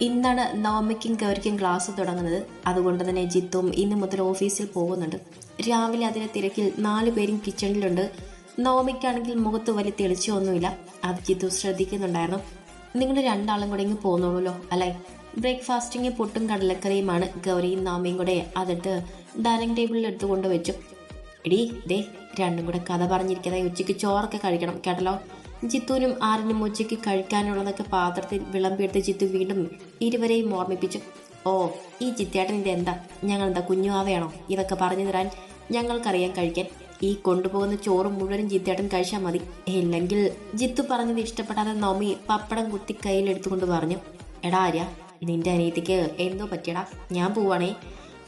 ഇന്നാണ് നവമിക്കും ഗൗരിക്കും ക്ലാസ് തുടങ്ങുന്നത്. അതുകൊണ്ട് തന്നെ ജിത്തും ഇന്ന് മുതൽ ഓഫീസിൽ പോകുന്നുണ്ട്. രാവിലെ അതിലെ തിരക്കിൽ നാലു പേരും കിച്ചണിലുണ്ട്. നവമിക്കാണെങ്കിൽ മുഖത്ത് വലിയ തെളിച്ചൊന്നുമില്ല. അത് ജിത്തു ശ്രദ്ധിക്കുന്നുണ്ടായിരുന്നു. നിങ്ങൾ രണ്ടാളും കൂടെ ഇങ്ങ് പോന്നോളൂല്ലോ അല്ലേ? ബ്രേക്ക്ഫാസ്റ്റിങ് പുട്ടും കടലക്കറിയുമാണ് ഗൗരിയും നാമയും കൂടെ അതിട്ട് ഡൈനിങ് ടേബിളിൽ എടുത്തുകൊണ്ട് വെച്ചു. എടീ ദേ രണ്ടും കൂടെ കഥ പറഞ്ഞിരിക്കുന്നത് ഉച്ചയ്ക്ക് ചോറൊക്കെ കഴിക്കണം കേട്ടല്ലോ? ജിത്തുവിനും ആറിനും ഉച്ചയ്ക്ക് കഴിക്കാനുള്ളതൊക്കെ പാത്രത്തിൽ വിളമ്പിയെടുത്ത് ജിത്തു വീണ്ടും ഇരുവരെയും ഓർമ്മിപ്പിച്ചു. ഓ ഈ ചിത്തേട്ടൻ എന്താ? ഞങ്ങൾ എന്താ കുഞ്ഞുവാവയാണോ ഇതൊക്കെ പറഞ്ഞു തരാൻ ഞങ്ങൾക്കറിയാൻ കഴിക്കാൻ. ഈ കൊണ്ടുപോകുന്ന ചോറ് മുഴുവനും ജിത്തേട്ടൻ കഴിച്ചാൽ മതി. ഇല്ലെങ്കിൽ ജിത്തു പറഞ്ഞത് ഇഷ്ടപ്പെടാതെ നോമി പപ്പടം കുത്തി കയ്യിലെടുത്തുകൊണ്ട് പറഞ്ഞു എടാ ആര്യ നിന്റെ അനീതിക്ക് എന്തോ പറ്റിയടാ? ഞാൻ പോവാണേ.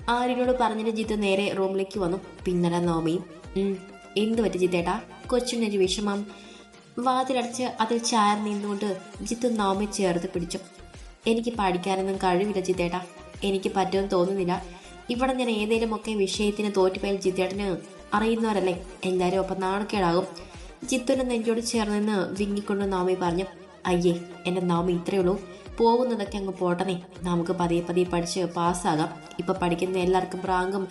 ആര്യനോട് പറഞ്ഞിട്ട് ജിത്തു നേരെ റൂമിലേക്ക് വന്നു. പിന്നല നോമിയും എന്ത് പറ്റി ജിത്തേട്ടാ? കൊച്ചിനൊരു വിഷമം. വാതിലടച്ച് അതിൽ ചായർ നിന്നുകൊണ്ട് ജിത്തു നോമെ ചേർത്ത് പിടിച്ചു. എനിക്ക് പഠിക്കാനൊന്നും കഴിവില്ല ജിത്തേട്ടാ എനിക്ക് പറ്റുമെന്ന് തോന്നുന്നില്ല. ഇവിടെ ഞാൻ ഏതെങ്കിലുമൊക്കെ വിഷയത്തിന് തോറ്റുപോയാൽ ജിത്തേട്ടന് അറിയുന്നവരല്ലേ? എല്ലാവരും ഒപ്പം നാണക്കേടാകും. ജിത്തുനെ നെഞ്ചോട് ചേർന്ന് വിങ്ങിക്കൊണ്ട് നാമി പറഞ്ഞു അയ്യേ എന്റെ നാമി ഇത്രയേ ഉള്ളൂ. പോകുന്നതൊക്കെ അങ്ങ് പോട്ടനെ. നമുക്ക് പതിയെ പതിയെ പഠിച്ച് പാസ്സാകാം. ഇപ്പം പഠിക്കുന്ന എല്ലാവർക്കും റാങ്കും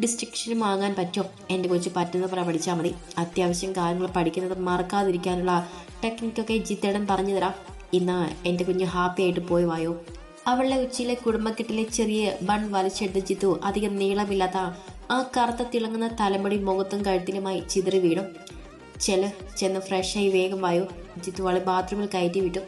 ഡിസ്ട്രിക്ഷനും വാങ്ങാൻ പറ്റും. എന്റെ കൊച്ചു പറ്റുന്ന പോലെ പഠിച്ചാൽ മതി. അത്യാവശ്യം കാര്യങ്ങൾ പഠിക്കുന്നത് മറക്കാതിരിക്കാനുള്ള ടെക്നിക്കൊക്കെ ജിത്തേടൻ പറഞ്ഞു തരാം ഇന്ന് എന്റെ കുഞ്ഞ് ഹാപ്പി ആയിട്ട് പോയി വായോ. അവളുടെ ഉച്ചയിലെ കുടുംബക്കെട്ടിലെ ചെറിയ ബൺ വലിച്ചെടുത്ത ജിത്തു അധികം നീളമില്ലാത്ത ആ കറുത്ത തിളങ്ങുന്ന തലമുടി മുഖത്തും കഴുത്തിലുമായി ചിതറി വീണു. ചെൽ ചെന്ന് ഫ്രഷായി വേഗം വായോ. ജിത്തു അവളെ ബാത്റൂമിൽ കയറ്റി വിട്ടു.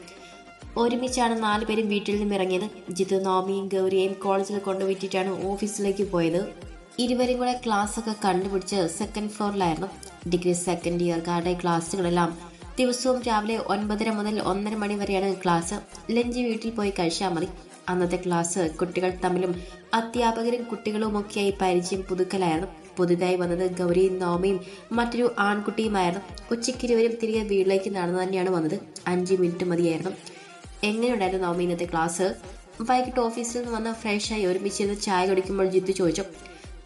ഒരുമിച്ചാണ് നാലുപേരും വീട്ടിൽ നിന്നും ഇറങ്ങിയത്. ജിത്തു നോമിയും ഗൗരിയെയും കോളേജിൽ കൊണ്ടുവിട്ടിട്ടാണ് ഓഫീസിലേക്ക് പോയത്. ഇരുവരും കൂടെ ഒക്കെ കണ്ടുപിടിച്ച് സെക്കൻഡ് ഫ്ലോറിലായിരുന്നു ഡിഗ്രി സെക്കൻഡ് ഇയർക്കാരുടെ ക്ലാസ്സുകളെല്ലാം ദിവസവും രാവിലെ ഒൻപതര മുതൽ ഒന്നര മണി വരെയാണ് ക്ലാസ് ലഞ്ച് വീട്ടിൽ പോയി കഴിച്ചാൽ മതി. അന്നത്തെ ക്ലാസ് കുട്ടികൾ തമ്മിലും അധ്യാപകരും കുട്ടികളും ഒക്കെയായി പരിചയം പുതുക്കലായിരുന്നു. പുതുതായി വന്നത് ഗൗരിയും നോമയും മറ്റൊരു ആൺകുട്ടിയുമായിരുന്നു. ഉച്ചയ്ക്ക് ഇരുവരും തിരികെ വീട്ടിലേക്ക് നടന്നു തന്നെയാണ് വന്നത്. അഞ്ച് മിനിറ്റ് മതിയായിരുന്നു. എങ്ങനെയുണ്ടായിരുന്നു നോമി ഇന്നത്തെ ക്ലാസ് വൈകിട്ട് ഓഫീസിൽ നിന്ന് വന്ന് ഫ്രഷായി ഒരുമിച്ചിരുന്ന് ചായ കുടിക്കുമ്പോൾ ജിത്തു ചോദിച്ചു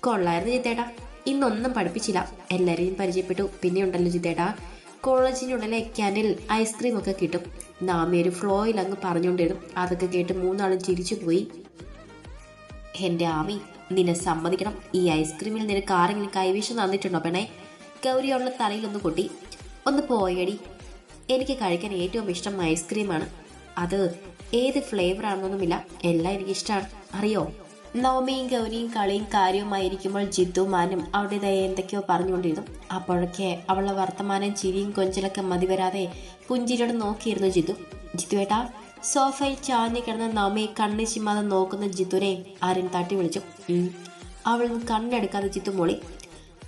കൊള്ളായിരുന്നു ജിത്തേട്ടാ ഇന്നൊന്നും പഠിപ്പിച്ചില്ല. എല്ലാവരെയും പരിചയപ്പെട്ടു. പിന്നെ ഉണ്ടല്ലോ ജിത്തേട്ടാ കോളേജിനുള്ളിലെ എക്കാനിൽ ഐസ്ക്രീം ഒക്കെ കിട്ടും. നാമി ഒരു ഫ്ലോയിൽ അങ്ങ് പറഞ്ഞുകൊണ്ടിരുന്നു അതൊക്കെ കേട്ട് മൂന്നാളും ചിരിച്ചു പോയി. എന്റെ ആമി നിന്നെ സമ്മതിക്കണം. ഈ ഐസ്ക്രീമിൽ നിനക്ക് ആരെങ്കിലും കൈവീശം തന്നിട്ടുണ്ടോ പെണേ ഗൗരി അവളുടെ തലയിലൊന്ന് കൊട്ടി ഒന്ന് പോയടി. എനിക്ക് കഴിക്കാൻ ഏറ്റവും ഇഷ്ടം ഐസ്ക്രീമാണ് അത് ഏത് ഫ്ലേവർ ആണെന്നൊന്നുമില്ല. എല്ലാം എനിക്കിഷ്ടമാണ് അറിയോ? നവമിയും ഗൗരിയും കളിയും കാര്യവുമായിരിക്കുമ്പോൾ ജിത്തു മാനും അവരുടേതായ എന്തൊക്കെയോ പറഞ്ഞുകൊണ്ടിരുന്നു. അപ്പോഴൊക്കെ അവളുടെ വർത്തമാനം ചിരിയും കൊഞ്ചലൊക്കെ മതിവരാതെ പുഞ്ചിരിയോട് നോക്കിയിരുന്നു ജിത്തു. ജിത്തു ഏട്ടാ സോഫയിൽ ചാഞ്ഞു കിടന്ന നവമിയെ കണ്ണി ചിമ്മാതെ നോക്കുന്ന ജിത്തുനെ ആരും തട്ടി വിളിച്ചു. അവൾ കണ്ണെടുക്കാതെ ജിത്തു മൊളി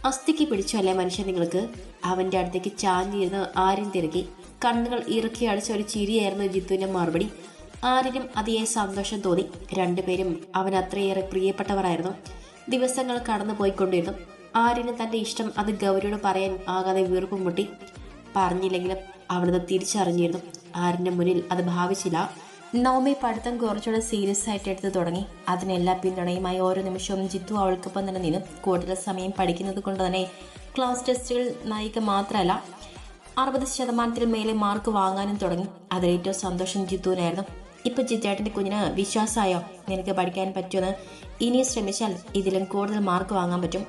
അസ്ഥിക്ക് പിടിച്ചു അല്ലേ മനുഷ്യൻ നിങ്ങൾക്ക്? അവന്റെ അടുത്തേക്ക് ചാഞ്ഞിരുന്ന് ആരും തിരക്കി. കണ്ണുകൾ ഇറക്കി അടച്ച ഒരു ചിരിയായിരുന്നു ജിത്തുവിന്റെ മറുപടി. ആരിനും അതിയെ സന്തോഷം തോന്നി. രണ്ടുപേരും അവൻ അത്രയേറെ പ്രിയപ്പെട്ടവരായിരുന്നു. ദിവസങ്ങൾ കടന്നു പോയിക്കൊണ്ടിരുന്നു ആരിനും തന്റെ ഇഷ്ടം അത് ഗൗരിയോട് പറയാൻ ആകാതെ വീർപ്പും മുട്ടി. പറഞ്ഞില്ലെങ്കിലും അവളത് തിരിച്ചറിഞ്ഞിരുന്നു. ആരിന്റെ മുന്നിൽ അത് ഭാവിച്ചില്ല. നവമി പഠിത്തം കുറച്ചുകൂടെ സീരിയസ് ആയിട്ട് എടുത്ത് തുടങ്ങി. അതിനെല്ലാ പിന്തുണയുമായി ഓരോ നിമിഷവും ജിത്തു അവൾക്കൊപ്പം തന്നെ നിന്നും കൂടുതൽ സമയം പഠിക്കുന്നത് കൊണ്ട് തന്നെ ക്ലാസ് ടെസ്റ്റുകൾ നായിക മാത്രമല്ല അറുപത് ശതമാനത്തിൽ മേലെ മാർക്ക് വാങ്ങാനും തുടങ്ങി. അതിലേറ്റവും സന്തോഷം ജിത്തുവിനായിരുന്നു. ഇപ്പൊ ജിത്തേട്ടന്റെ കുഞ്ഞിന് വിശ്വാസമായോ? നിനക്ക് പഠിക്കാൻ പറ്റുമെന്ന് ഇനി ശ്രമിച്ചാൽ ഇതിലും കൂടുതൽ മാർക്ക് വാങ്ങാൻ പറ്റും.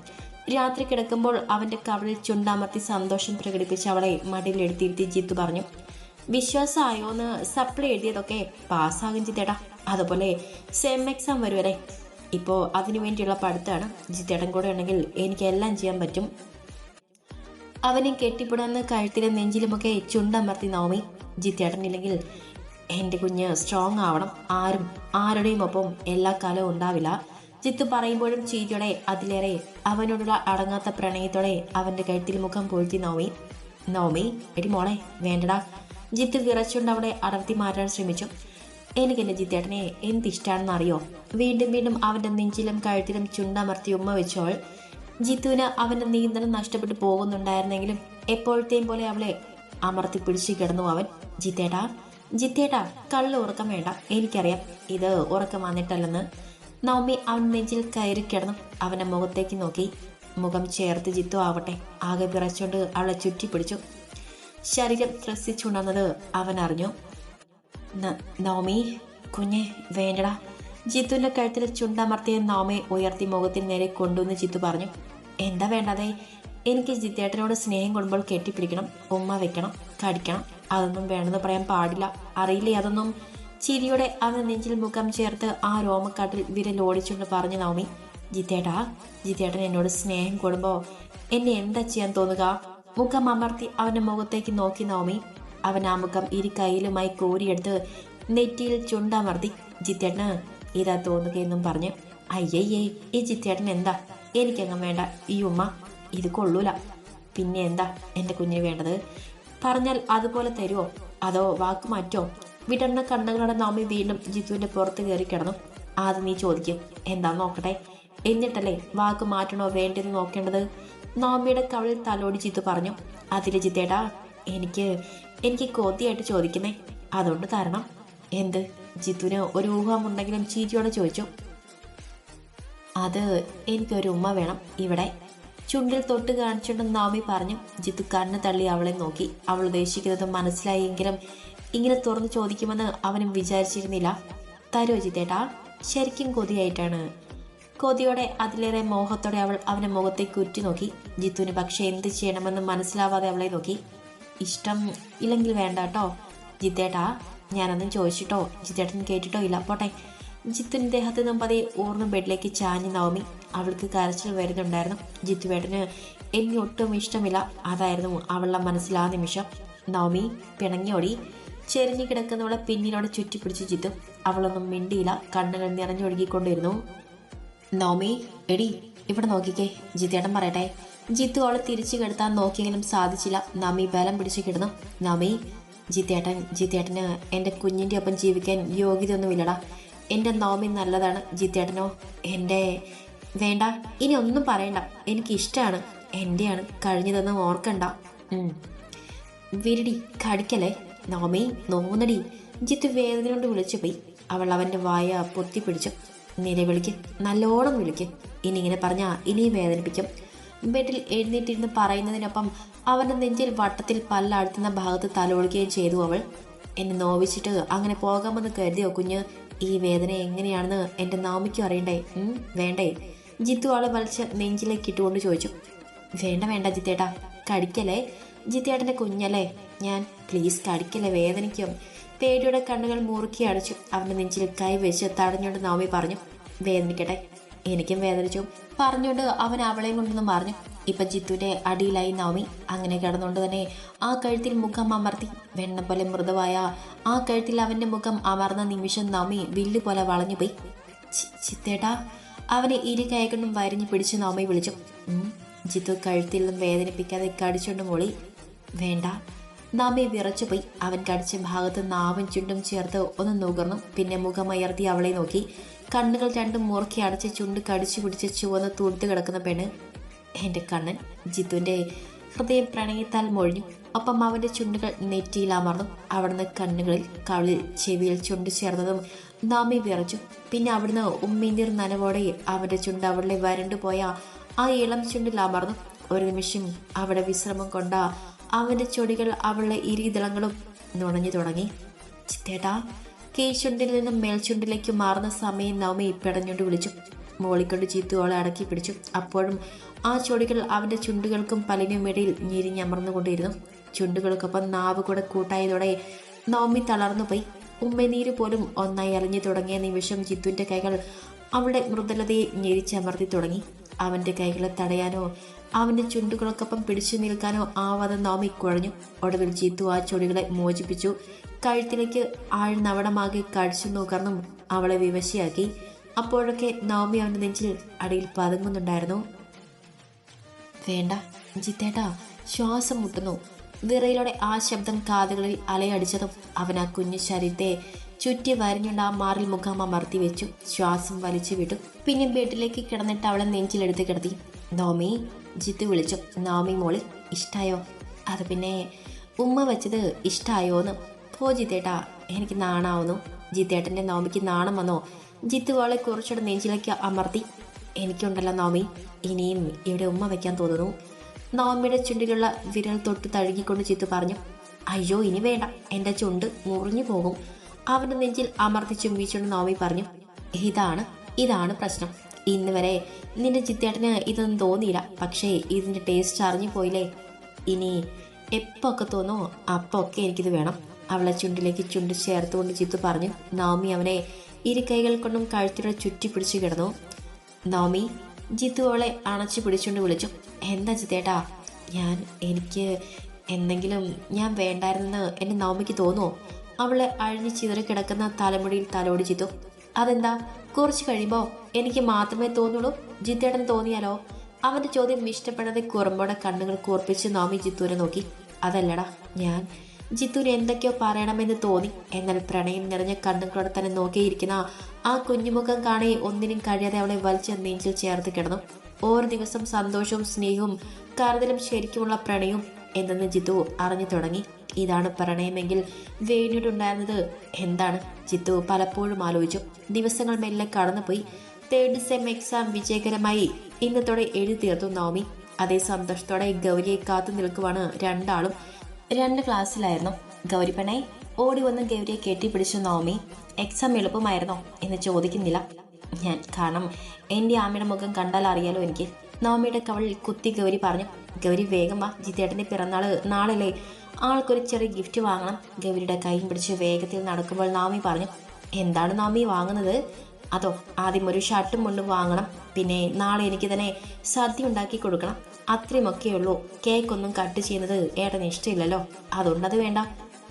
രാത്രി കിടക്കുമ്പോൾ അവന്റെ കവളിൽ ചുണ്ടാമർത്തി സന്തോഷം പ്രകടിപ്പിച്ച് അവളെ മടിയിലെടുത്തിരുത്തി ജിത്തു പറഞ്ഞു. വിശ്വാസമായോ എന്ന് സപ്ലൈ എഴുതിയതൊക്കെ പാസ്സാകും ജിത്തേട്ടാ അതുപോലെ സെം എക്സാം വരുവരെ ഇപ്പോൾ അതിനു വേണ്ടിയുള്ള പഠിത്തമാണ്. ജിത്തേട്ടൻ കൂടെ ഉണ്ടെങ്കിൽ എനിക്ക് എല്ലാം ചെയ്യാൻ പറ്റും. അവനെ കെട്ടിപ്പിടാന്ന് കഴുത്തിലും നെഞ്ചിലുമൊക്കെ ചുണ്ടമർത്തി നവമി. ജിത്തേട്ടനില്ലെങ്കിൽ എന്റെ കുഞ്ഞ് സ്ട്രോങ് ആവണം. ആരും ആരുടെയും ഒപ്പം എല്ലാ കാലവും ഉണ്ടാവില്ല. ജിത്തു പറയുമ്പോഴും ചീരിയോടെ അതിലേറെ അവനോടുള്ള അടങ്ങാത്ത പ്രണയത്തോടെ അവന്റെ കഴുത്തിൽ മുഖം പൊഴുത്തി നോമി നോമി എടി മോളെ വേണ്ടടാ. ജിത്തു വിറച്ചുകൊണ്ട് അവിടെ അടർത്തി മാറ്റാൻ ശ്രമിച്ചു. എനിക്ക് എന്റെ ജിത്തേട്ടനെ എന്തിഷ്ടാണെന്ന് അറിയോ? വീണ്ടും വീണ്ടും അവന്റെ നെഞ്ചിലും കഴുത്തിലും ചുണ്ടമർത്തി ഉമ്മ വെച്ചോൾ ജിത്തുവിന് അവന്റെ നിയന്ത്രണം നഷ്ടപ്പെട്ടു പോകുന്നുണ്ടായിരുന്നെങ്കിലും എപ്പോഴത്തെയും പോലെ അവളെ അമർത്തി പിടിച്ചു കിടന്നു അവൻ. ജിത്തേട്ടാ ജിത്തേട്ടാ കള്ളു ഉറക്കം വേണ്ട. എനിക്കറിയാം. ഇത് ഉറക്കം വന്നിട്ടല്ലെന്ന്. നവമി അവൻ നെഞ്ചിൽ കയറി കിടന്നു. അവന്റെ മുഖത്തേക്ക് നോക്കി. മുഖം ചേർത്ത് ജിത്തു ആവട്ടെ. ആകെ വിറച്ചുകൊണ്ട് അവളെ ചുറ്റി പിടിച്ചു ശരീരം ത്രസിച്ചുണർന്നത് അവൻ അറിഞ്ഞു. "ന- നവമി കുഞ്ഞെ വേണ്ടടാ. ജിത്തുവിന്റെ കഴുത്തിൽ ചുണ്ടമർത്തിയ നോമയെ ഉയർത്തി മുഖത്തിന് നേരെ കൊണ്ടുവന്ന് ജിത്തു പറഞ്ഞു. എന്താ വേണ്ടതേ? എനിക്ക് ജിത്തേട്ടനോട് സ്നേഹം കൊടുമ്പോൾ കെട്ടിപ്പിടിക്കണം. ഉമ്മ വെക്കണം. കടിക്കണം. അതൊന്നും വേണമെന്ന് പറയാൻ പാടില്ല. അറിയില്ലേ അതൊന്നും. ചിരിയുടെ അവൻ നെഞ്ചിൽ മുഖം ചേർത്ത് ആ രോമക്കാട്ടിൽ വിരലോടിച്ചുകൊണ്ട് പറഞ്ഞു നവമി ജിത്തേട്ടാ ജിത്തേട്ടൻ എന്നോട് സ്നേഹം കൊടുമ്പോൾ എന്നെ എന്താ ചെയ്യാൻ തോന്നുക? മുഖം അമർത്തി അവന്റെ മുഖത്തേക്ക് നോക്കി നവമി അവൻ ആ മുഖം ഇരു കയ്യിലുമായി കോരിയെടുത്ത് നെറ്റിയിൽ ചുണ്ടമർത്തി ജിത്തേട്ടന് ഇതാ തോന്നുകയെന്നും പറഞ്ഞു അയ്യയ്യേ ഈ ജിത്തേട്ടൻ എന്താ? എനിക്കങ്ങ് വേണ്ട ഈ ഉമ്മ ഇത് കൊള്ളൂല. പിന്നെ എന്താ എന്റെ കുഞ്ഞിന് വേണ്ടത്? പറഞ്ഞാൽ അതുപോലെ തരുമോ അതോ വാക്ക് മാറ്റോ വിടർന്ന കണ്ണുകളുടെ നാമി വീണ്ടും ജിത്തുവിന്റെ പുറത്ത് കയറി കിടന്നു. ആദ്യം നീ ചോദിക്കും എന്താ നോക്കട്ടെ? എന്നിട്ടല്ലേ വാക്ക് മാറ്റണോ വേണ്ടെന്ന് നോക്കേണ്ടത്? നാമിയുടെ കവളിൽ തലോടി ജിത്തു പറഞ്ഞു അതിൽ ജിത്തേട്ടാ എനിക്ക് എനിക്ക് കോത്തിയായിട്ട് ചോദിക്കുന്നേ. അതുകൊണ്ട് തരണം. എന്ത്? ജിത്തുവിന് ഒരു ഊഹമുണ്ടെങ്കിലും ചീറ്റിയോടെ ചോദിച്ചു? അത് എനിക്കൊരു ഉമ്മ വേണം ഇവിടെ. ചുണ്ടിൽ തൊട്ട് കാണിച്ചുണ്ടെന്ന് നാമി പറഞ്ഞു ജിത്തു കണ്ണ് തള്ളി അവളെ നോക്കി. അവൾ ഉദ്ദേശിക്കുന്നത് മനസ്സിലായെങ്കിലും ഇങ്ങനെ തുറന്ന് ചോദിക്കുമെന്ന് അവനും വിചാരിച്ചിരുന്നില്ല. തരോ ജിത്തേട്ടാ ശരിക്കും കൊതിയായിട്ടാണ്. കൊതിയോടെ അതിലേറെ മോഹത്തോടെ അവൾ അവന്റെ മുഖത്തേക്ക് ഉറ്റി നോക്കി. ജിത്തുവിന് പക്ഷേ എന്ത് ചെയ്യണമെന്ന് മനസ്സിലാവാതെ അവളെ നോക്കി. ഇഷ്ടം ഇല്ലെങ്കിൽ വേണ്ട കേട്ടോ ജിത്തേട്ടാ ഞാനൊന്നും ചോദിച്ചിട്ടോ ജിത്തേട്ടൻ കേട്ടിട്ടോ ഇല്ല. പോട്ടെ. ജിത്തുവിന്റെ ദേഹത്ത് നിന്നും പതി ഊർന്ന് ബെഡിലേക്ക് ചാഞ്ഞ് നവമി അവൾക്ക് കരച്ചിൽ വരുന്നുണ്ടായിരുന്നു. ജിത്തുവേട്ടന് എന്നെ ഒട്ടും ഇഷ്ടമില്ല. അതായിരുന്നു അവളുടെ മനസ്സിൽ ആ നിമിഷം. നവമി പിണങ്ങിയോടി ചെരിഞ്ഞു കിടക്കുന്നവളെ പിന്നിലോടെ ചുറ്റിപ്പിടിച്ച് ജിത്തു. അവളൊന്നും മിണ്ടിയില്ല. കണ്ണുകൾ നിറഞ്ഞൊഴുകിക്കൊണ്ടിരുന്നു. നവമി എടി ഇവിടെ നോക്കിക്കേ. ജിത്തേട്ടൻ പറയട്ടെ. ജിത്തു അവളെ തിരിച്ചു കിടത്താൻ നോക്കിയെങ്കിലും സാധിച്ചില്ല. നമി ബലം പിടിച്ച് കിടന്നു. നമി ജിത്തേട്ടൻ ജിത്തേട്ടന് എന്റെ കുഞ്ഞിന്റെ ഒപ്പം ജീവിക്കാൻ യോഗ്യതയൊന്നുമില്ലടാ. എന്റെ നോമി നല്ലതാണ്. ജിത്തേട്ടനോ എന്റെ വേണ്ട ഇനി ഒന്നും പറയണ്ട. എനിക്ക് ഇഷ്ടമാണ് എന്റെയാണ്. കഴിഞ്ഞതെന്ന് ഓർക്കണ്ട. വിരടി കടിക്കല്ലേ? നോമി നോന്നടി. ജിത്ത് വേദന കൊണ്ട് വിളിച്ചു പോയി. അവൾ അവന്റെ വായ പൊത്തിപ്പിടിച്ചു. നിലവിളിക്ക് നല്ലോണം വിളിക്ക്. ഇനി ഇങ്ങനെ പറഞ്ഞാ ഇനിയും വേദനിപ്പിക്കും. ബെഡിൽ എഴുന്നേറ്റിരുന്ന് പറയുന്നതിനൊപ്പം അവന്റെ നെഞ്ചിൽ വട്ടത്തിൽ പല്ലടുത്തുന്ന ഭാഗത്ത് തലോളിക്കുകയും ചെയ്തു അവൾ. എന്നെ നോവിച്ചിട്ട് അങ്ങനെ പോകാമെന്ന് കരുതിയോ കുഞ്ഞ്? ഈ വേദന എങ്ങനെയാണെന്ന് എന്റെ നാമിക്കും അറിയണ്ടേ? വേണ്ടേ? ജിത്തു ആളെ വലിച്ച് നെഞ്ചിലേക്ക് ഇട്ടുകൊണ്ട് ചോദിച്ചു വേണ്ട വേണ്ട ജിത്തേട്ടാ കടിക്കലേ ജിത്തേട്ടന്റെ കുഞ്ഞല്ലേ? ഞാൻ പ്ലീസ് കടിക്കലേ വേദനിക്കും. പേടിയുടെ കണ്ണുകൾ മുറുക്കി അടച്ചു അവന്റെ നെഞ്ചിൽ കൈ വെച്ച് തടഞ്ഞുകൊണ്ട് നവമി പറഞ്ഞു വേദനിക്കട്ടെ എനിക്കും വേദനിച്ചു. പറഞ്ഞുകൊണ്ട് അവൻ അവളെയും കൊണ്ടൊന്നും പറഞ്ഞു ഇപ്പം ജിത്തുവിന്റെ അടിയിലായി നവമി അങ്ങനെ കിടന്നുകൊണ്ട് തന്നെ ആ കഴുത്തിൽ മുഖം അമർത്തി വെണ്ണ പോലെ മൃദുവായ ആ കഴുത്തിൽ അവന്റെ മുഖം അമർന്ന നിമിഷം നവമി വില്ല് പോലെ വളഞ്ഞുപോയി. ചിത്തേട്ടാ അവനെ ഇരു വരിഞ്ഞു പിടിച്ച് നോമി വിളിച്ചു. ജിത്തു കഴുത്തിൽ നിന്നും വേദനിപ്പിക്കാതെ കടിച്ചുകൊണ്ട് മൊളി വേണ്ട. നാമി വിറച്ചുപോയി അവൻ കടിച്ച ഭാഗത്ത് നാവും ചുണ്ടും ചേർത്ത് ഒന്ന് നുകർന്നു. പിന്നെ മുഖമയർത്തി അവളെ നോക്കി. കണ്ണുകൾ രണ്ടും മുറുക്കി അടച്ച് ചുണ്ട് കടിച്ചു പിടിച്ച് ചുവന്ന് തുടുത്ത് കിടക്കുന്ന പെണ്ണ്. എന്റെ കണ്ണൻ ജിത്തുവിന്റെ ഹൃദയം പ്രണയത്താൽ മൊഴിഞ്ഞു. ഒപ്പം അവന്റെ ചുണ്ടുകൾ നെറ്റിയിൽ അമർന്നു. അവിടുന്ന് കണ്ണുകളിൽ കവിളിൽ ചെവിയിൽ ചുണ്ട് ചേർന്നതും നാമി വിറച്ചു. പിന്നെ അവിടുന്ന് ഉമ്മീന്തിർ നനവോടെ അവന്റെ ചുണ്ട് അവളെ വരണ്ടുപോയ ആ ഇളം ചുണ്ടിൽ അമർന്നു. ഒരു നിമിഷം അവിടെ വിശ്രമം കൊണ്ട അവന്റെ ചൊടികൾ അവളുടെ ഇരിതളങ്ങളും നുണഞ്ഞു തുടങ്ങി. ചിത്തേട്ടാ കീഴ്ചുണ്ടിൽ നിന്നും മേൽചുണ്ടിലേക്ക് മാറുന്ന സമയം നവമി പിടഞ്ഞുകൊണ്ട് വിളിച്ചു. മോളിക്കൊണ്ട് ചീത്തു അവളെ അടക്കി പിടിച്ചു. അപ്പോഴും ആ ചോടികൾ അവന്റെ ചുണ്ടുകൾക്കും പലിനും ഇടയിൽ ഞെരിഞ്ഞമർന്നുകൊണ്ടിരുന്നു. ചുണ്ടുകൾക്കൊപ്പം നാവ് കൂടെ കൂട്ടായതോടെ നവമി തളർന്നുപോയി. ഉമ്മനീര് പോലും ഒന്നായി അറിഞ്ഞു തുടങ്ങിയ നിമിഷം ജിത്തുവിന്റെ കൈകൾ അവളുടെ മൃദുലതയെ ഞെരിച്ചമർത്തി തുടങ്ങി. അവന്റെ കൈകളെ തടയാനോ അവന്റെ ചുണ്ടുകൾക്കൊപ്പം പിടിച്ചു നിൽക്കാനോ ആവാതെ നോമി കുഴഞ്ഞു. ഒടുവിൽ ജിത്തു ആ ചൊടികളെ മോചിപ്പിച്ചു. കഴുത്തിലേക്ക് ആഴ്ന്നവടമാകെ കടിച്ചു നോക്കാനും അവളെ വിവശയാക്കി. അപ്പോഴൊക്കെ നവമി അവന്റെ നെഞ്ചിൽ അടിയിൽ പതുങ്ങുന്നുണ്ടായിരുന്നു. വേണ്ട ജിത്തേട്ടാ ശ്വാസം മുട്ടുന്നു. വിറയിലൂടെ ആ ശബ്ദം കാതുകളിൽ അലയടിച്ചതും അവൻ ആ കുഞ്ഞു ശരീരത്തെ ചുറ്റി വരഞ്ഞുണ്ട് ആ മാറിൽ മുഖം അമർത്തി വെച്ചു. ശ്വാസം വലിച്ചു വിട്ടു. പിന്നെ ബെഡിലേക്ക് കിടന്നിട്ട് അവളെ നെഞ്ചിലെടുത്ത് കിടത്തി. നോമി ജിത്ത് വിളിച്ചു. നോമി മോളിൽ ഇഷ്ടായോ? അത് പിന്നെ ഉമ്മ വെച്ചത് ഇഷ്ടായോന്ന്. പോ ജിത്തേട്ടാ എനിക്ക് നാണാവുന്നു. ജിത്തേട്ടന്റെ നോമിക്ക് നാണം വന്നോ? ജിത്ത് അവളെ കുറച്ചുകൂടെ നെഞ്ചിലേക്ക് അമർത്തി. എനിക്കുണ്ടല്ലോ നോമി. ഇനിയും ഇവിടെ ഉമ്മ വയ്ക്കാൻ തോന്നുന്നു. നോമിയുടെ ചുണ്ടിലുള്ള വിരൽ തൊട്ട് തഴുകിക്കൊണ്ട് ചിത്തു പറഞ്ഞു അയ്യോ ഇനി വേണ്ട. എന്റെ ചുണ്ട് മുറിഞ്ഞു പോകും. അവന്റെ നെഞ്ചിൽ അമർത്തി ചുംബിച്ചുകൊണ്ട് നവമി പറഞ്ഞു ഇതാണ് ഇതാണ് പ്രശ്നം. ഇന്ന് വരെ നിന്റെ ചിത്തേട്ടന് ഇതൊന്നും തോന്നിയില്ല. പക്ഷേ ഇതിന്റെ ടേസ്റ്റ് അറിഞ്ഞു പോയില്ലേ? ഇനി എപ്പോ ഒക്കെ തോന്നുമോ അപ്പൊ ഒക്കെ എനിക്കിത് വേണം. അവളെ ചുണ്ടിലേക്ക് ചുണ്ട് ചേർത്തുകൊണ്ട് ചിത്തു പറഞ്ഞു നവമി അവനെ ഇരു കൈകൾ കൊണ്ടും കഴുത്തിലൂടെ ചുറ്റി പിടിച്ചു കിടന്നു. നോമി ജിത്തു അവളെ അണച്ചു പിടിച്ചുകൊണ്ട് വിളിച്ചു. എന്താ ചിത്തേട്ടാ ഞാൻ എനിക്ക് എന്തെങ്കിലും ഞാൻ വേണ്ടായിരുന്നെന്ന് എന്റെ നോമിക്ക് തോന്നുമോ അവളെ അഴിഞ്ഞു ചിതറി കിടക്കുന്ന തലമുടിയിൽ തലോടി ചിത്തു. അതെന്താ? കുറച്ച് കഴിയുമ്പോൾ എനിക്ക് മാത്രമേ തോന്നുള്ളൂ? ജിത്തേട്ടൻ തോന്നിയാലോ? അവന്റെ ചോദ്യം ഇഷ്ടപ്പെടാതെ കുറമ്പോടെ കണ്ണുകൾ കൂർപ്പിച്ച് നോമി ജിത്തുവിനെ നോക്കി. അതല്ലടാ ഞാൻ ജിത്തുവിന് എന്തൊക്കെയോ പറയണമെന്ന് തോന്നി. എന്നാൽ പ്രണയം നിറഞ്ഞ കണ്ണുകളോടെ തന്നെ നോക്കിയിരിക്കുന്ന ആ കുഞ്ഞുമുഖം കാണേ ഒന്നിനും കഴിയാതെ അവളെ വലിച്ച നെഞ്ചിൽ ചേർത്ത് കിടന്നു. ഓരോ ദിവസം സന്തോഷവും സ്നേഹവും കരുതലും ശരിക്കുമുള്ള പ്രണയം എന്തെന്ന് ജിത്തു അറിഞ്ഞു തുടങ്ങി. ഇതാണ് പ്രണയമെങ്കിൽ വേണിയോടുണ്ടായിരുന്നത് എന്താണ്? ജിത്തു പലപ്പോഴും ആലോചിച്ചു. ദിവസങ്ങൾ മെല്ലെ കടന്നുപോയി. തേർഡ് സെം എക്സാം വിജയകരമായി. ഇന്നത്തോടെ എഴുതി തീർത്തു നവമി. അതേ സന്തോഷത്തോടെ ഗൗരിയെ കാത്തു നിൽക്കുവാണ് രണ്ടാളും. രണ്ട് ക്ലാസ്സിലായിരുന്നു. ഗൗരി പെണ്ണെ ഓടി വന്ന് ഗൗരിയെ കെട്ടിപ്പിടിച്ചു നവമി. എക്സാം എളുപ്പമായിരുന്നോ എന്ന് ചോദിക്കുന്നില്ല. ഞാൻ കാരണം എന്റെ ആമയുടെ മുഖം കണ്ടാൽ അറിയാലോ എനിക്ക്. നവമിയുടെ കവളിൽ കുത്തി ഗൗരി പറഞ്ഞു ഗൗരി വേഗം വാ. ജിത്തേട്ടന്റെ പിറന്നാൾ നാളല്ലേ. ആൾക്കൊരു ചെറിയ ഗിഫ്റ്റ് വാങ്ങണം. ഗൗരിയുടെ കൈയും പിടിച്ച് വേഗത്തിൽ നടക്കുമ്പോൾ നാമി പറഞ്ഞു എന്താണ് നാമി വാങ്ങുന്നത്? അതോ ആദ്യം ഒരു ഷർട്ടും മുണ്ടും വാങ്ങണം പിന്നെ നാളെ എനിക്ക് തന്നെ സദ്യ ഉണ്ടാക്കി കൊടുക്കണം. ഉള്ളൂ കേക്കൊന്നും കട്ട് ചെയ്യുന്നത് ഏട്ടന് ഇഷ്ടമില്ലല്ലോ. അതുകൊണ്ടത് വേണ്ട.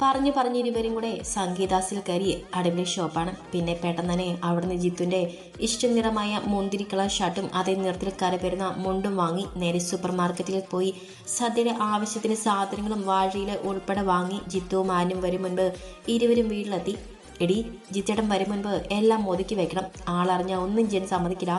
പറഞ്ഞു പറഞ്ഞ് ഇരുവരും കൂടെ സംഗീതാസിൽ കരി അടിപൊളി ഷോപ്പാണ്. പിന്നെ പെട്ടെന്ന് തന്നെ അവിടുന്ന് ജിത്തുവിന്റെ ഇഷ്ടനിറമായ മുന്തിരി കളർ ഷർട്ടും അതേ നിറത്തിൽ കരപെരുന്ന മുണ്ടും വാങ്ങി നേരെ സൂപ്പർ മാർക്കറ്റിൽ പോയി സദ്യയുടെ ആവശ്യത്തിന് സാധനങ്ങളും വാഴയിൽ ഉൾപ്പെടെ വാങ്ങി ജിത്തുവും ആനും വരും മുൻപ് ഇരുവരും വീട്ടിലെത്തി. എടി ജിത്തേട്ടൻ വരും മുൻപ് എല്ലാം ഒതുക്കി വെക്കണം. ആളറിഞ്ഞ ഒന്നും ചെയ്യാൻ സമ്മതിക്കില്ല.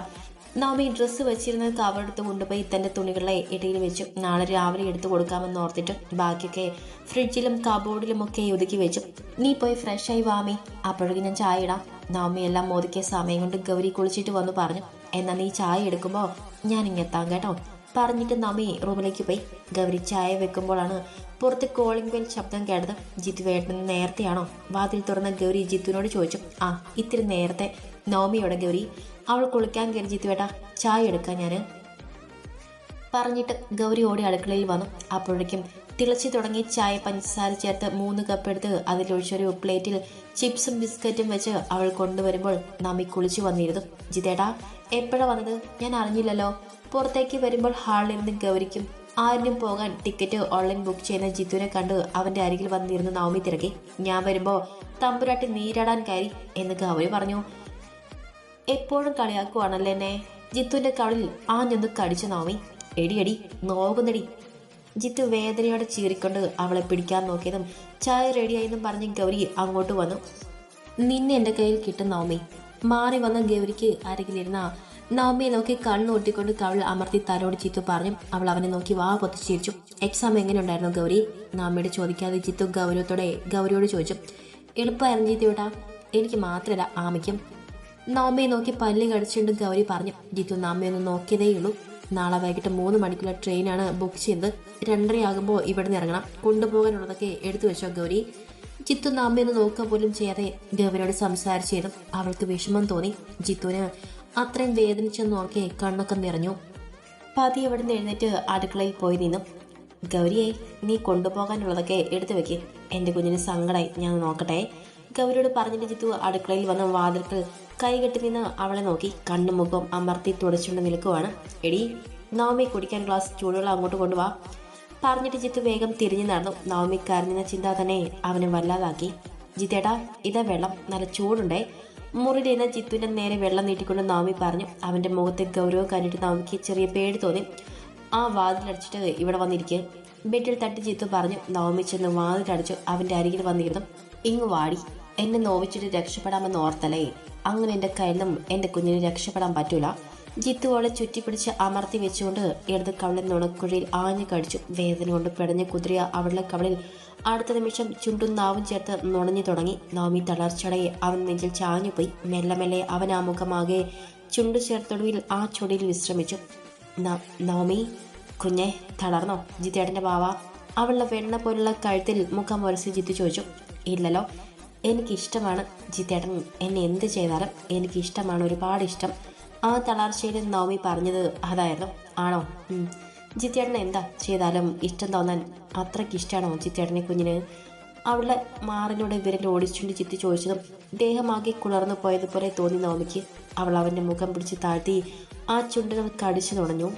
നവമി ഡ്രസ്സ് വെച്ചിരുന്ന കവറെടുത്ത് കൊണ്ടുപോയി തന്റെ തുണികളെ ഇടയിൽ വെച്ചു. നാളെ രാവിലെ എടുത്തു കൊടുക്കാമെന്ന് ഓർത്തിട്ട് ബാക്കിയൊക്കെ ഫ്രിഡ്ജിലും കബോർഡിലും ഒക്കെ ഒതുക്കി വെച്ചു. നീ പോയി ഫ്രഷായി വാമി അപ്പോഴേക്കും ഞാൻ ചായ ഇടാം. നവമി എല്ലാം ഒതുക്കിയ സമയം കൊണ്ട് ഗൗരി കുളിച്ചിട്ട് വന്ന് പറഞ്ഞു. എന്നാൽ നീ ചായ എടുക്കുമ്പോൾ ഞാൻ ഇങ്ങെത്താം കേട്ടോ. പറഞ്ഞിട്ട് നവമി റൂമിലേക്ക് പോയി. ഗൗരി ചായ വെക്കുമ്പോഴാണ് പുറത്ത് കോളിംഗ് ബെൽ ശബ്ദം കേട്ടത് ജിത്തു വേട്ടൻ നേരത്തെയാണോ? വാതിൽ തുറന്ന ഗൗരി ജിത്തുവിനോട് ചോദിച്ചു. ആ ഇത്തിരി നേരത്തെ. നോമിയോടെ ഗൗരി അവൾ കുളിക്കാൻ കയറി ജിത്തു വേട്ട ചായ എടുക്കാൻ ഞാൻ പറഞ്ഞിട്ട് ഗൗരി ഓടി അടുക്കളയിൽ വന്നു. അപ്പോഴേക്കും തിളച്ചു തുടങ്ങി ചായ പഞ്ചസാര ചേർത്ത് മൂന്ന് കപ്പ് എടുത്ത് അതിലൊഴിച്ചൊരു പ്ലേറ്റിൽ ചിപ്സും ബിസ്ക്കറ്റും വെച്ച് അവൾ കൊണ്ടുവരുമ്പോൾ നമ്മി കുളിച്ചു വന്നിരുന്നു. ജിതേട്ടാ എപ്പോഴാണ് വന്നത്? ഞാൻ അറിഞ്ഞില്ലല്ലോ. പുറത്തേക്ക് വരുമ്പോൾ ഹാളിലിരുന്ന് ഗൗരിക്കും ആരിനും പോകാൻ ടിക്കറ്റ് ഓൺലൈൻ ബുക്ക് ചെയ്യുന്ന ജിത്തുവിനെ കണ്ട് അവന്റെ അരികിൽ വന്നിരുന്ന് നവമി തിരക്കി. ഞാൻ വരുമ്പോൾ തമ്പുരാട്ടി നീരാടാൻ കയറി എന്ന് ഗൗരി പറഞ്ഞു. എപ്പോഴും കളിയാക്കുവാണല്ലേ എന്നെ? ജിത്തുവിന്റെ കവളിൽ ആഞ്ഞൊന്ന് കടിച്ചു നവമി. എടിയടി നോകുന്നടി ജിത്തു വേദനയോടെ ചീറിക്കൊണ്ട് അവളെ പിടിക്കാൻ നോക്കിയതും ചായ റെഡിയായെന്നും പറഞ്ഞ് ഗൗരി അങ്ങോട്ട് വന്നു. നിന്നെ എന്റെ കയ്യിൽ കിട്ടും നവമി. മാറി വന്ന ഗൗരിക്ക് അരികിലിരുന്ന നവമിയെ നോക്കി കണ്ണൂട്ടിക്കൊണ്ട് കവൾ അമർത്തി തലോട് ചിത്തു പറഞ്ഞു. അവൾ അവനെ നോക്കി വാ പൊത്തിച്ചിരിച്ചു എക്സാം എങ്ങനെയുണ്ടായിരുന്നു ഗൗരി? നവമിയോട് ചോദിക്കാതെ ചിത്തു ഗൗരവത്തോടെ ഗൗരിയോട് ചോദിച്ചു. എളുപ്പമായിരുന്നു ജിത്തു വിട്ടാ എനിക്ക് മാത്രമല്ല ആമയ്ക്കും നവമിയെ നോക്കി പല്ല് കടിച്ചുകൊണ്ട് ഗൗരി പറഞ്ഞു. ജിത്തു നോക്കിയതേ നോക്കിയതേയുള്ളൂ നാളെ വൈകിട്ട് മൂന്ന് മണിക്കുള്ള ട്രെയിനാണ് ബുക്ക് ചെയ്തത് രണ്ടരയാകുമ്പോൾ ഇവിടെ നിന്ന് ഇറങ്ങണം. കൊണ്ടുപോകാനുള്ളതൊക്കെ എടുത്തു വെച്ചോ ഗൗരി? ചിത്തു നമ്മയൊന്ന് നോക്കുക പോലും ചെയ്യാതെ ഗൗരിയോട് സംസാരിച്ചിരുന്നു. അവൾക്ക് വിഷമം തോന്നി. ജിത്തുവിന് അത്രയും നോക്കി കണ്ണൊക്കെ നിറഞ്ഞു. പതി എവിടെ നിന്ന് എഴുന്നേറ്റ് അടുക്കളയിൽ പോയി നിന്നു. ഗൗരിയെ നീ കൊണ്ടുപോകാനുള്ളതൊക്കെ എടുത്തു വെക്കി. എന്റെ കുഞ്ഞിന് സങ്കടമായി ഞാൻ നോക്കട്ടെ. ഗൗരിയോട് പറഞ്ഞിട്ട് ജിത്തു അടുക്കളയിൽ വന്ന വാതിൽക്കൽ കൈകെട്ടി നിന്ന് അവളെ നോക്കി. കണ്ണും മുഖം അമർത്തി തുടച്ചുകൊണ്ട് നിൽക്കുവാണ്. എടി നവമി കുടിക്കാൻ ഗ്ലാസ് ചൂടുവെള്ളം അങ്ങോട്ട് കൊണ്ടുവാ പറഞ്ഞിട്ട് ജിത്തു വേഗം തിരിഞ്ഞു നടന്നു. നവമി കരഞ്ഞെന്ന ചിന്ത തന്നെ അവനെ വല്ലാതാക്കി. ജിത്തേട്ടാ ഇതാ വെള്ളം. നല്ല ചൂടുണ്ടേ. മുറിയിലിരുന്ന ജിത്തുവിന്റെ നേരെ വെള്ളം നീട്ടിക്കൊണ്ട് നാമി പറഞ്ഞു അവന്റെ മുഖത്തെ ഗൗരവം കണ്ടിട്ട് നാമിക്ക് ചെറിയ പേടി തോന്നി. ആ വാതിലടിച്ചിട്ട് ഇവിടെ വന്നിരിക്കുക ബെഡിൽ തട്ടി ജിത്തു പറഞ്ഞു നവമി ചെന്ന് വാതിലടിച്ചു അവന്റെ അരികിൽ വന്നിരുന്നു ഇങ്ങ് വാടി. എന്നെ നോവിച്ചിട്ട് രക്ഷപ്പെടാമെന്ന് ഓർത്തലേ അങ്ങനെ എന്റെ കയ്യിൽ നിന്നും എന്റെ കുഞ്ഞിന് രക്ഷപ്പെടാൻ പറ്റൂല. ജിത്തു അവളെ ചുറ്റിപ്പിടിച്ച് അമർത്തി വെച്ചുകൊണ്ട് ഇടത് കവളിൽ നുണക്കുഴിയിൽ ആഞ്ഞു കടിച്ചു. വേദന കൊണ്ട് പിടഞ്ഞ് കുതിരയ അവളുടെ കവളിൽ അടുത്ത നിമിഷം ചുണ്ടും നാവും ചേർത്ത് നുണഞ്ഞു തുടങ്ങി. നവമി തളർച്ചടയെ അവൻ നെഞ്ചിൽ ചാഞ്ഞുപോയി. മെല്ലെ മെല്ലെ അവൻ ആ മുഖമാകെ ചുണ്ടു ചേർത്തൊടുവിൽ ആ ചൊടിയിൽ വിശ്രമിച്ചു. നവമി കുഞ്ഞെ തളർന്നോ? ജിത്തേടന്റെ ബാവ. അവളുടെ വെണ്ണ പോലുള്ള കഴുത്തിൽ മുഖം ഉരಸಿ ജിത്തു ചോദിച്ചു. ഇല്ലല്ലോ എനിക്കിഷ്ടമാണ് ജിത്തേട്ടൻ എന്നെ എന്ത് ചെയ്താലും എനിക്കിഷ്ടമാണ്. ഒരുപാട് ഇഷ്ടം ആ തളർച്ചയിൽ നവമി പറഞ്ഞത് അതായിരുന്നു. ആണോ. ജിത്തേട്ടന് എന്താ ചെയ്താലും ഇഷ്ടം തോന്നാൻ അത്രയ്ക്ക് ഇഷ്ടമാണോ ജിത്തേട്ടനെ കുഞ്ഞിന്? അവളുടെ മാറിലൂടെ വിരൽ ഓടിച്ചുകൊണ്ട് ചിത്തി ചോദിച്ചതും ദേഹമാകെ കുളർന്നു പോയതുപോലെ തോന്നി നവമിക്ക്. അവൾ അവന്റെ മുഖം പിടിച്ച് താഴ്ത്തി ആ ചുണ്ടുകൾ കടിച്ചു തുടങ്ങി